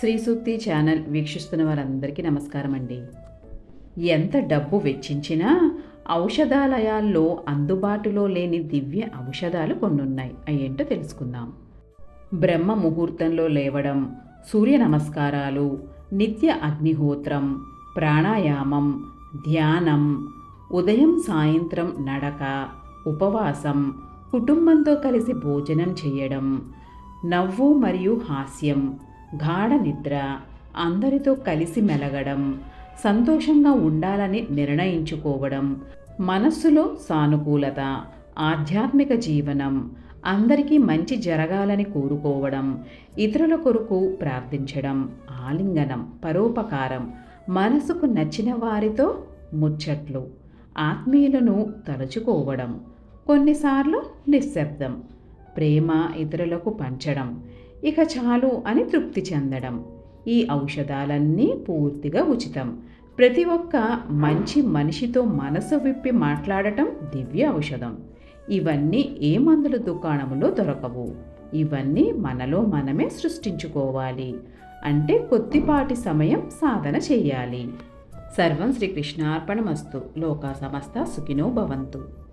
శ్రీ సూక్తి channel వీక్షిస్తున్న వారందరికీ నమస్కారం అండి. ఎంత డబ్బు వెచ్చించినా ఔషధాలయాల్లో అందుబాటులో లేని దివ్య ఔషధాలు కొన్నున్నాయి. అయ్యేంటో తెలుసుకుందాం. బ్రహ్మ ముహూర్తంలో లేవడం సూర్య నమస్కారాలు నిత్య అగ్నిహోత్రం ప్రాణాయామం ధ్యానం ఉదయం సాయంత్రం నడక ఉపవాసం కుటుంబంతో కలిసి భోజనం చేయడం నవ్వు మరియు హాస్యం గాఢ నిద్ర అందరితో కలిసి మెలగడం సంతోషంగా ఉండాలని నిర్ణయించుకోవడం మనస్సులో సానుకూలత ఆధ్యాత్మిక జీవనం అందరికీ మంచి జరగాలని కోరుకోవడం ఇతరుల కొరకు ప్రార్థించడం ఆలింగనం పరోపకారం మనసుకు నచ్చిన వారితో ముచ్చట్లు ఆత్మీయులను తలుచుకోవడం కొన్నిసార్లు నిశ్శబ్దం ప్రేమ ఇతరులకు పంచడం ఇక చాలు అని తృప్తి చెందడం. ఈ ఔషధాలన్నీ పూర్తిగా ఉచితం. ప్రతి ఒక్క మంచి మనిషితో మనసు విప్పి మాట్లాడటం దివ్య ఔషధం. ఇవన్నీ ఏ మందుల దుకాణంలో దొరకవు. ఇవన్నీ మనలో మనమే సృష్టించుకోవాలి. అంటే కొద్దిపాటి సమయం సాధన చేయాలి. సర్వం శ్రీకృష్ణార్పణమస్తు. లోకా సమస్త సుఖినో భవంతు.